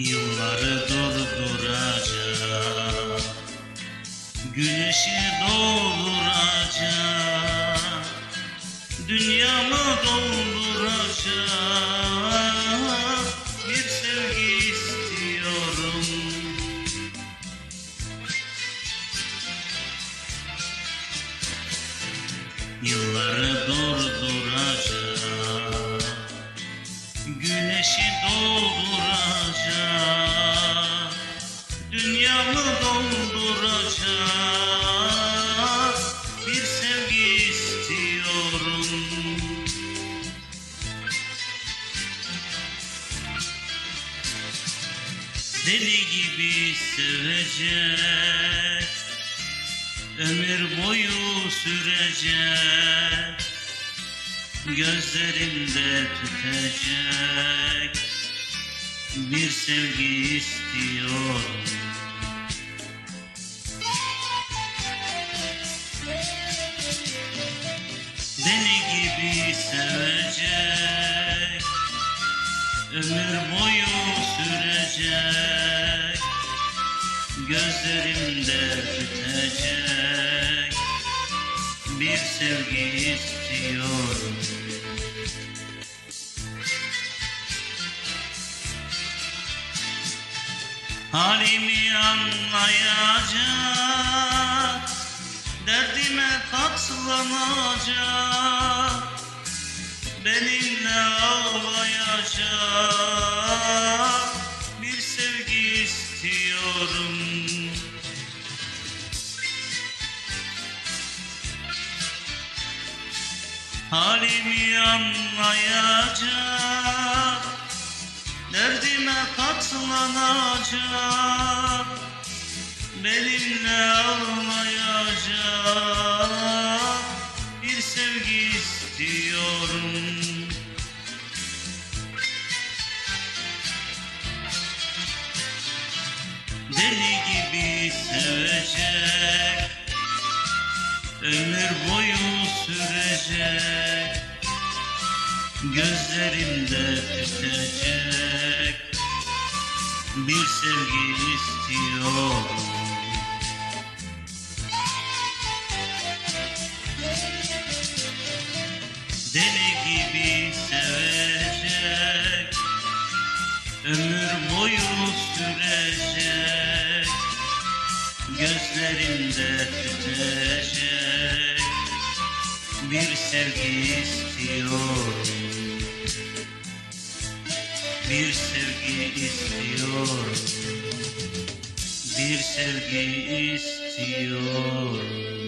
Yılları durduracak Güneşi dolduracak Dünyamı dolduracak Bir sevgi istiyorum. Yılları durduracak Güneşi dolduracak. Dünyamı dolduracak. Bir sevgi istiyorum. Deli gibi sevecek. Ömür boyu sürecek Gözlerimde tütecek Bir sevgi istiyorum Deli gibi sevecek. Ömür boyu sürecek. Gözlerimde tütecek Bir sevgi istiyorum. Halimi anlayacak Derdime katlanacak. Benimle ağlayacak Halimi anlayacak Derdime katlanacak Benimle ağlayacak. Bir sevgi istiyorum. Deli gibi sevecek Ömür boyu sürecek. Gözlerimde tütecek Bir sevgi istiyorum. Deli gibi sevecek. Ömür boyu sürecek Gözlerimde tütecek Bir sevgi istiyorum. Bir sevgi istiyorum. Bir sevgi istiyorum